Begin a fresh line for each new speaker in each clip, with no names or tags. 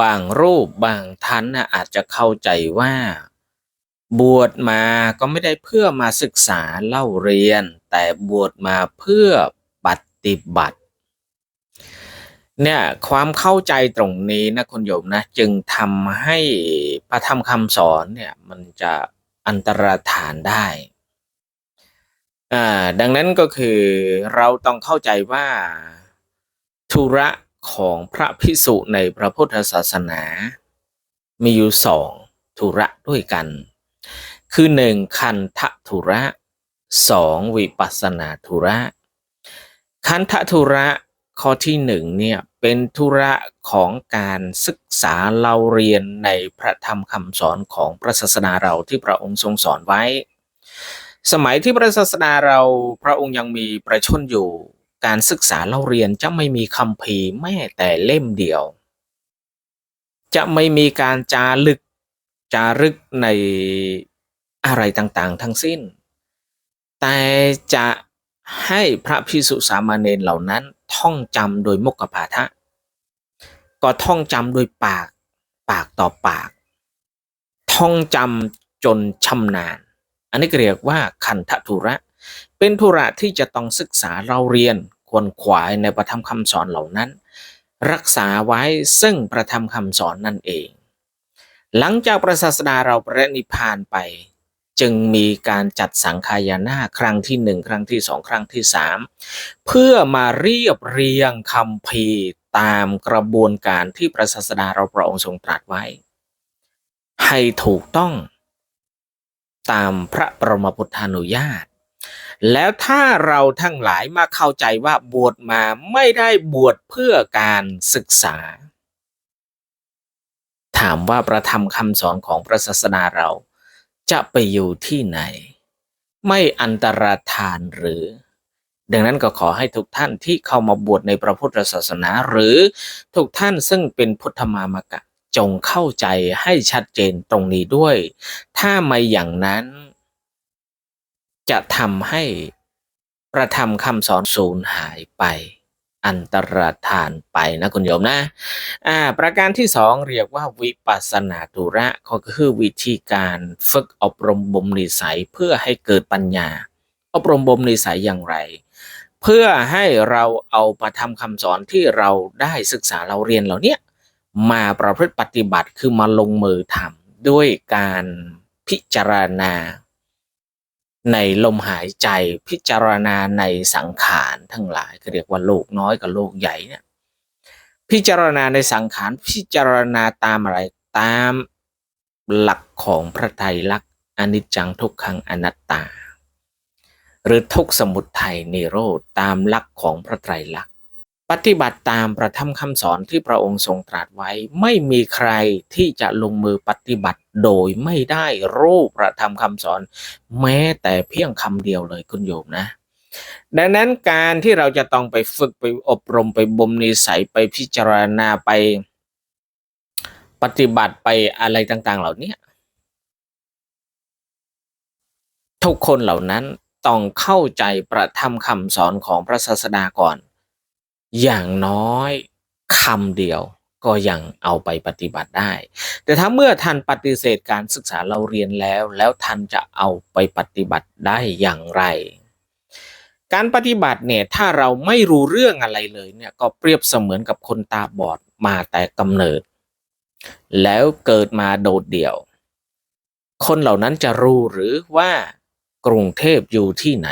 บางรูปบางท่านนะอาจจะเข้าใจว่า บวชมาก็ไม่ได้เพื่อมาศึกษาเล่าเรียน แต่บวชมาเพื่อปฏิบัติ เนี่ยความเข้าใจตรงนี้นะคุณโยมนะ จึงทำให้พระธรรมคำสอนเนี่ยมันจะอันตรธานได้อ่าดังนั้นก็คือเราต้องเข้าใจว่าธุระ ของพระพิสุในพระพุทธศาสนา มีอยู่สองธุระด้วยกัน คือหนึ่งคันทธุระสองวิปัสนาธุระ คันทธุระข้อที่หนึ่งเนี่ยเป็นธุระของการศึกษาเราเรียนในพระธรรมคำสอนของพระศาสนาเราที่พระองค์ทรงสอนไว้ สมัยที่พระศาสนาเราพระองค์ยังมีประชนอยู่ การศึกษาเราเรียนจะไม่มีคำพีแม้แต่เล่มเดียว จะไม่มีการจารึกจารึกในอะไรต่างๆ ทั้งสิ้น แต่จะให้พระพิสุสามเณรเหล่านั้นท่องจำโดยมุกปาทะ ก็ท่องจำโดยปากปากต่อปาก ท่องจำจนชำนาญ อันนี้เรียกว่าคันทธุระ เป็นธุระที่จะต้องศึกษาเราเรียน ควรขวายในประธรรมคำสอนเหล่านั้น รักษาไว้ซึ่งประธรรมคำสอนนั่นเอง หลังจากพระศาสดาเราประนิพานไป จึงมีการจัดสังขายนาครั้งที่หนึ่งครั้งที่สองครั้งที่สามเพื่อมาเรียบเรียงคำพีตามกระบวนการที่พระศาสดาเราพระองค์ทรงตรัสไว้ ให้ถูกต้องตามพระประมพุทธานุญาต แล้วถ้าเราทั้งหลายมาเข้าใจว่าบวชมาไม่ได้บวชเพื่อการศึกษา ถามว่าประธรรมคำสอนของพระศาสดาเราจะไปอยู่ที่ไหน ไม่อันตรธานหรือ ดังนั้นก็ขอให้ทุกท่านที่เข้ามาบวชในพระพุทธศาสนาหรือทุกท่านซึ่งเป็นพุทธมามกะจงเข้าใจให้ชัดเจนตรงนี้ด้วย ถ้าไม่อย่างนั้น จะทำให้ประธรรมคำสอนสูญหายไป อันตรธานไปนะคุณโยมนะอ่าประการที่สองเรียกว่าวิปัสนาธุระก็คือวิธีการฝึกอบรมบ่มนิสัยเพื่อให้เกิดปัญญา อบรมบ่มนิสัยอย่างไรเพื่อให้เราเอาประทำคำสอนที่เราได้ศึกษาเราเรียนเหล่านี้มาประพฤติปฏิบัติคือมาลงมือทำด้วยการพิจารณา ในลมหายใจพิจารณาในสังขารทั้งหลายเรียกว่าโลกน้อยกับโลกใหญ่เนี่ยพิจารณาในสังขารพิจารณาตามอะไรตามหลักของพระไตรลักษณ์อนิจจังทุกขังอนัตตา หรือทุกสมุทัยนิโรธตามหลักของพระไตรลักษณ์ปฏิบัติตามประธรรมคำสอนที่พระองค์ทรงตรัสไว้ไม่มีใครที่จะลงมือปฏิบัติ โดยไม่ได้รูปประธรรมคำสอน แม้แต่เพียงคำเดียวเลยคุณโยมนะ ดังนั้นการที่เราจะต้องไปฝึกไปอบรมไปบ่มนิสัยไปพิจารณาไปปฏิบัติไปอะไรต่าง ๆ เหล่านี้ทุกคนเหล่านั้นต้องเข้าใจประธรรมคำสอนของพระศาสดาก่อน อย่างน้อยคำเดียว ก็ยังเอาไปปฏิบัติได้ แต่ถ้าเมื่อท่านปฏิเสธการศึกษาเราเรียนแล้ว แล้วท่านจะเอาไปปฏิบัติได้อย่างไร การปฏิบัติเนี่ยถ้าเราไม่รู้เรื่องอะไรเลยเนี่ยก็เปรียบเสมือนกับคนตาบอดมาแต่กำเนิด แล้วเกิดมาโดดเดี่ยว คนเหล่านั้นจะรู้หรือว่ากรุงเทพอยู่ที่ไหน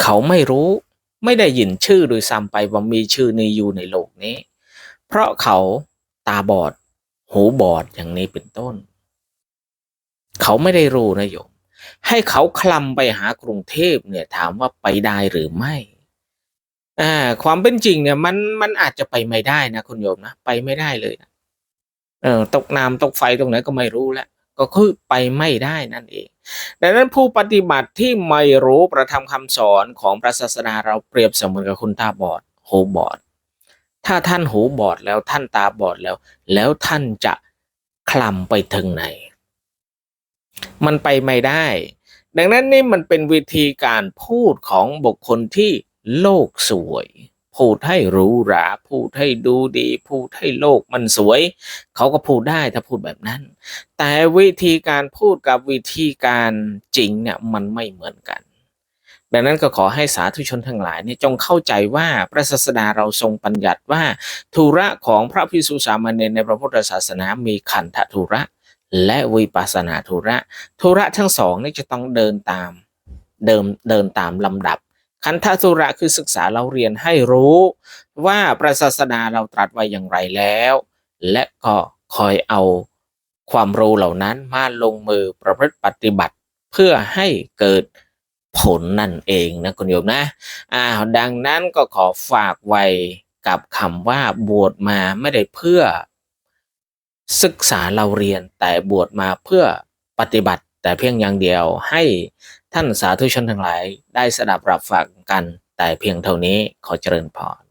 เขาไม่รู้ไม่ได้ยินชื่อโดยซ้ำไปว่ามีชื่อนี้อยู่ในโลกนี้ เพราะเขาตาบอด หูบอดอย่างนี้เป็นต้น เขาไม่ได้รู้นะโยม ให้เขาคลำไปหากรุงเทพเนี่ยถามว่าไปได้หรือไม่อ่ความเป็นจริงเนี่ยมันมันอาจจะไปไม่ได้นะคุณโยมนะไปไม่ได้เลยนะเออตกน้ำตกไฟตรงไหนก็ไม่รู้แล้วก็คือไปไม่ได้นั่นเอง ดังนั้นผู้ปฏิบัติที่ไม่รู้ประธรรมคำสอนของพระศาสนาเราเปรียบเสมือนกับคุณตาบอดหูบอด ถ้าท่านหูบอดแล้วท่านตาบอดแล้ว แล้วท่านจะคลำไปถึงไหน มันไปไม่ได้ ดังนั้นนี่มันเป็นวิธีการพูดของบุคคลที่โลกสวย พูดให้หรูหราพูดให้ดูดี พูดให้โลกมันสวย เขาก็พูดได้ถ้าพูดแบบนั้น แต่วิธีการพูดกับวิธีการจริงเนี่ยมันไม่เหมือนกัน ดังนั้นก็ขอให้สาธุชนทั้งหลายเนี่ยจงเข้าใจว่าพระศาสดาเราทรงบัญญัติว่าธุระของพระพิสุสามเณรในพระพุทธศาสนามีขันธธุระ และวิปัสสนาธุระธุระทั้งสองนี่จะต้องเดินตามเดิมเดินตามลำดับขันธธุระคือศึกษาเราเรียนให้รู้ว่าพระศาสดาเราตรัสไว้อย่างไรแล้ว และก็คอยเอาความรู้เหล่านั้นมาลงมือประพฤติปฏิบัติ เพื่อให้เกิด ผลนั่นเองนะคุณโยมนะอ่าดังนั้นก็ขอฝากไว้กับคำว่าบวชมาไม่ได้เพื่อ ศึกษาเราเรียนแต่บวชมาเพื่อปฏิบัติแต่เพียงอย่างเดียวให้ท่านสาธุชนทั้งหลายได้สดับรับฟังกันแต่เพียงเท่านี้ขอเจริญพร